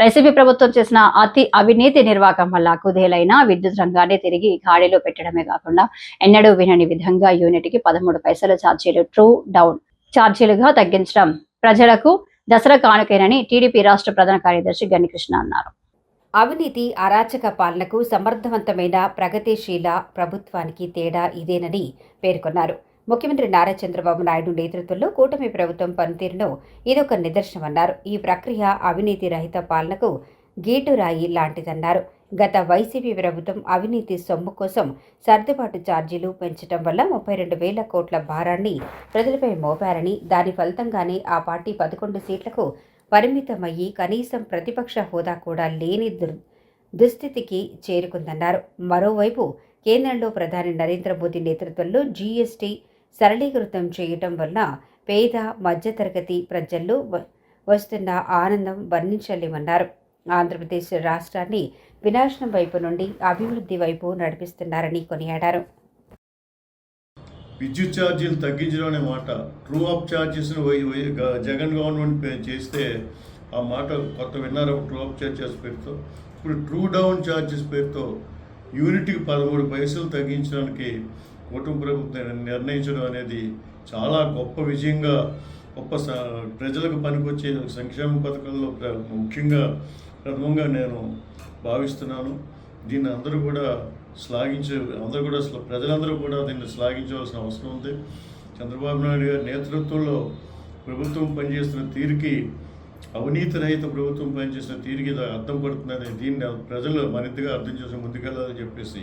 YCP ప్రభుత్వం చేసిన అతి అవినీతి నిర్వాహకం వల్ల కుదేలైన విద్యుత్ రంగాన్ని తిరిగి గాడిలో పెట్టడమే కాకుండా ఎన్నడూ వినని విధంగా యూనిట్కి పదమూడు పైసల ఛార్జీలు ట్రూ డౌన్ ఛార్జీలుగా తగ్గించడం ప్రజలకు దసరా కానుకేనని టీడీపీ రాష్ట్ర ప్రధాన కార్యదర్శి గణికృష్ణ అన్నారు. అవినీతి అరాచక పాలనకు సమర్థవంతమైన ప్రగతిశీల ప్రభుత్వానికి తేడా ఇదేనని పేర్కొన్నారు. ముఖ్యమంత్రి నారా చంద్రబాబు నాయుడు నేతృత్వంలో కూటమి ప్రభుత్వం పనితీరును ఇదొక నిదర్శనమన్నారు ఈ ప్రక్రియ అవినీతి రహిత పాలనకు గీటురాయి లాంటిదన్నారు. గత వైసీపీ ప్రభుత్వం అవినీతి సొమ్ము కోసం సర్దుబాటు ఛార్జీలు పెంచడం వల్ల ముప్పై రెండు వేల కోట్ల భారాన్ని ప్రజలపై మోపారని దాని ఫలితంగానే ఆ పార్టీ పదకొండు సీట్లకు పరిమితమయ్యి కనీసం ప్రతిపక్ష హోదా కూడా లేని దుర్ దుస్థితికి చేరుకుందన్నారు. మరోవైపు కేంద్రంలో ప్రధాని నరేంద్ర మోదీ నేతృత్వంలో జీఎస్టీ సరళీకృతం చేయటం వలన పేద మధ్యతరగతి ప్రజల్లో వ- వస్తున్న ఆనందం వర్ణించలేమన్నారు. ఆంధ్రప్రదేశ్ రాష్ట్రాన్ని వినాశనం వైపు నుండి అభివృద్ధి వైపు నడిపిస్తున్నారని కొనియాడారు. విద్యుత్ ఛార్జీలు తగ్గించడం అనే మాట ట్రూ అప్ ఛార్జెస్ను వై- జగన్ గవర్నమెంట్ పే- చేస్తే ఆ మాట కొత్త విన్నారు ట్రూ అప్ ఛార్జెస్ పేరుతో? ఇప్పుడు ట్రూ డౌన్ ఛార్జెస్ పేరుతో యూనిట్కి పదమూడు పైసలు తగ్గించడానికి కుటుంబ ప్రభుత్వం నిర్ణయించడం అనేది చాలా గొప్ప విజయంగా గొప్ప స- ప్రజలకు పనికొచ్చే సంక్షేమ పథకాల్లో ప్ర- ముఖ్యంగా ప్రథమంగా నేను భావిస్తున్నాను. దీన్ని అందరూ కూడా శ్లాఘించే అందరూ కూడా ప్రజలందరూ కూడా దీన్ని శ్లాఘించవలసిన అవసరం ఉంది. చంద్రబాబు నాయుడు గారి నేతృత్వంలో ప్రభుత్వం పనిచేస్తున్న తీరుకి అవినీతి రహిత ప్రభుత్వం పనిచేసిన తీరుకి అర్థం పడుతుందని దీన్ని ప్రజలు మరింతగా అర్థం చేసి ముందుకెళ్ళాలని చెప్పేసి